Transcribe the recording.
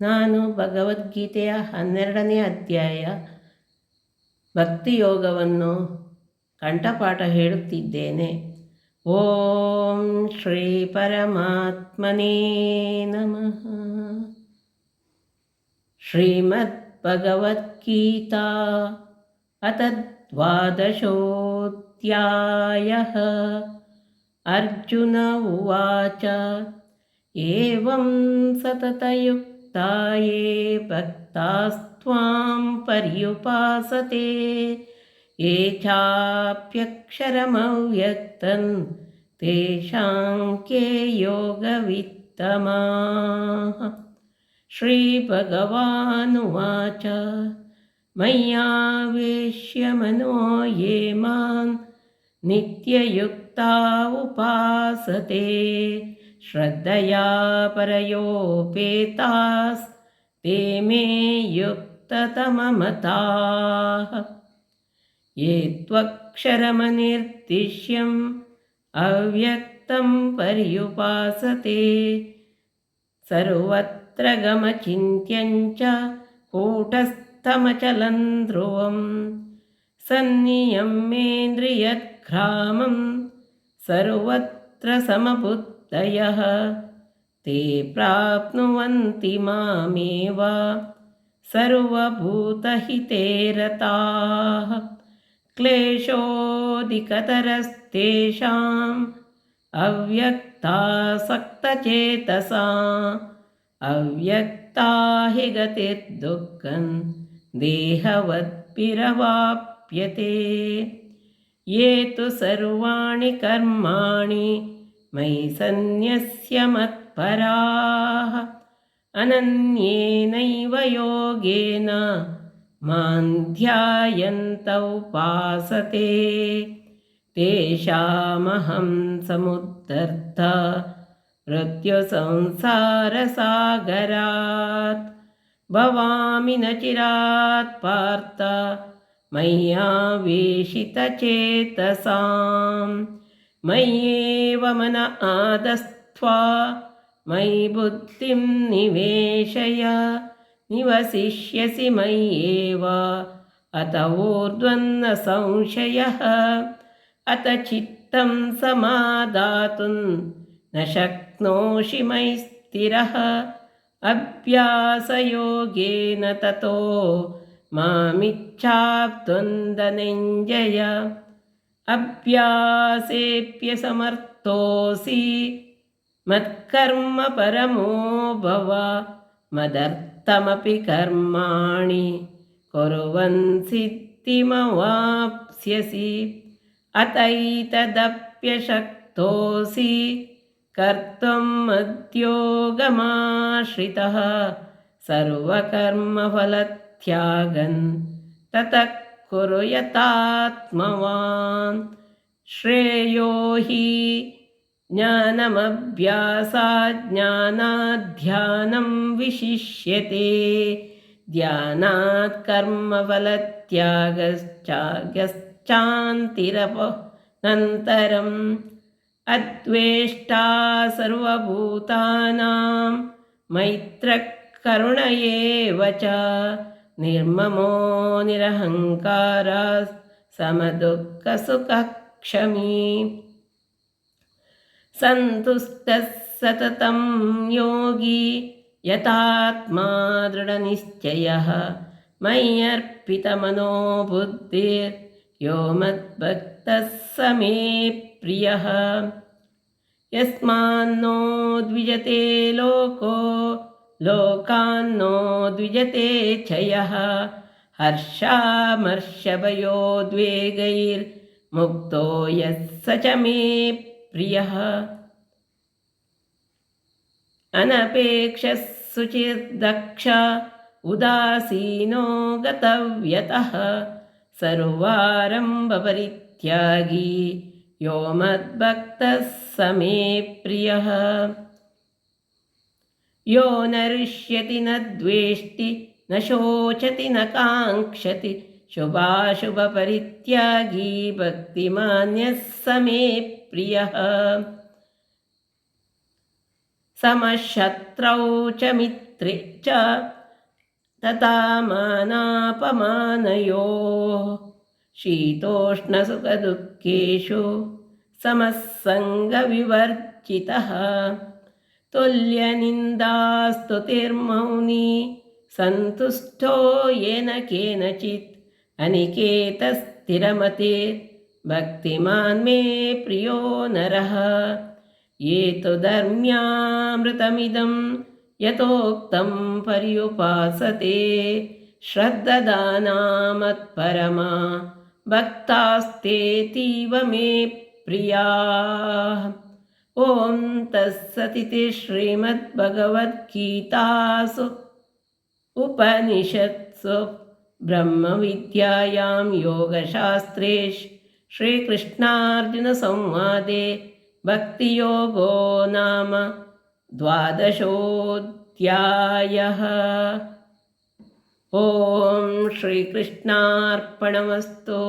ನಾನು ಭಗವದ್ಗೀತೆಯ ಹನ್ನೆರಡನೇ ಅಧ್ಯಾಯ ಭಕ್ತಿಯೋಗವನ್ನು ಕಂಠಪಾಠ ಹೇಳುತ್ತಿದ್ದೇನೆ. ಓಂ ಶ್ರೀ ಪರಮಾತ್ಮನೇ ನಮಃ. ಶ್ರೀಮದ್ ಭಗವದ್ಗೀತಾ ಅತದ್ವಾದಶೋತ್ಯಾಯ ಅರ್ಜುನ उवाच एवं ये भक्तास्त्वां पर्युपासते। ये चाप्यक्षरमव्यक्तं तेषां के योगवित्तमाः? श्रीभगवानुवाच मय्यावेश्य मनो ये मां नित्ययुक्ता उपासते श्रद्धया परयोपेतास्ते मे युक्ततममताः। ये त्वक्षरमनिर्दिश्यम् अव्यक्तं पर्युपासते सर्वत्र गमचिन्त्यञ्च कूटस्थमचलं ध्रुवं सन्नियम्येन्द्रियद्घ्रामं सर्वत्र समबुद्ध दयः ते प्राप्नुवन्ति मामेव। सर्वभूतहिते रताः। क्लेशोऽधिकतरस्तेषाम्। अव्यक्तासक्तचेतसा। अव्यक्ता हि गतिर्दुःखं देहवद्भिरवाप्यते ये तु सर्वाणि कर्माणि मयि सन्न्यस्य मत्पराः अनन्येनैव योगेन मां ध्यायन्तौ उपासते। तेषामहं समुद्धर्त मृत्युसंसारसागरात् भवामि न चिरात् पार्थ मय्यावेशितचेतसाम् मय्येव मन आदस्त्वा मयि बुद्धिं निवेशय निवसिष्यसि मय्येव अत ऊर्ध्वन्न संशयः अत चित्तं समादातुं न शक्नोषि मयि स्थिरः। अभ्यासयोगेन ततो मामिच्छाप्तुन्दनिञ्जय अभ्यासेऽप्यसमर्थोऽसि मत्कर्म परमो भव मदर्थमपि कर्माणि कुर्वन् सिद्धिमवाप्स्यसि अतैतदप्यशक्तोऽसि कर्तुं मद्योगमाश्रितः सर्वकर्मफलत्यागन् ततः कुरु यतात्मवान् श्रेयो हि ज्ञानमभ्यासाज्ञानाध्यानं विशिष्यते। ध्यानात् कर्मफलत्यागश्चागश्चान्तिरपनन्तरम् अद्वेष्टा सर्वभूतानां मैत्रकरुण एव च निर्ममो निरहङ्कार समदुःखसुखक्षमी। सन्तुष्टः सततं योगी यतात्मा दृढनिश्चयः। मय्यर्पितमनो बुद्धिर्यो मद्भक्तः स मे प्रियः। यस्मान्नो द्विजते लोको लोकान्नो द्विजते क्षयः। हर्षामर्षभयोद्वेगैर्मुक्तो यः स च मे प्रियः। अनपेक्षः शुचिर्दक्ष उदासीनो गतव्यतः। सर्वारम्भपरित्यागी यो मद्भक्तः स मे प्रियः यो न ऋष्यति न द्वेष्टि न शोचति न काङ्क्षति। शुभाशुभपरित्यागी भक्तिमान्यः स मे प्रियः। समः शत्रौ च मित्रे च तथा मानापमानयोः शीतोष्णसुखदुःखेषु समः सङ्गविवर्जितः तुल्यनिन्दास्तुतिर्मौनी सन्तुष्टो येन केनचित् अनिकेतस्थिरमते भक्तिमान् मे प्रियो नरः। ये तु धर्म्यामृतमिदं यतोक्तं पर्युपासते श्रद्ददानामत्परमा भक्तास्तेतीव मे प्रियाः ॐ तत्सदिति श्रीमद्भगवद्गीतासु। उपनिषत्सु। ब्रह्मविद्यायां योगशास्त्रे श्रीकृष्णार्जुनसंवादे भक्तियोगो नाम द्वादशोऽध्यायः। ॐ श्रीकृष्णार्पणमस्तु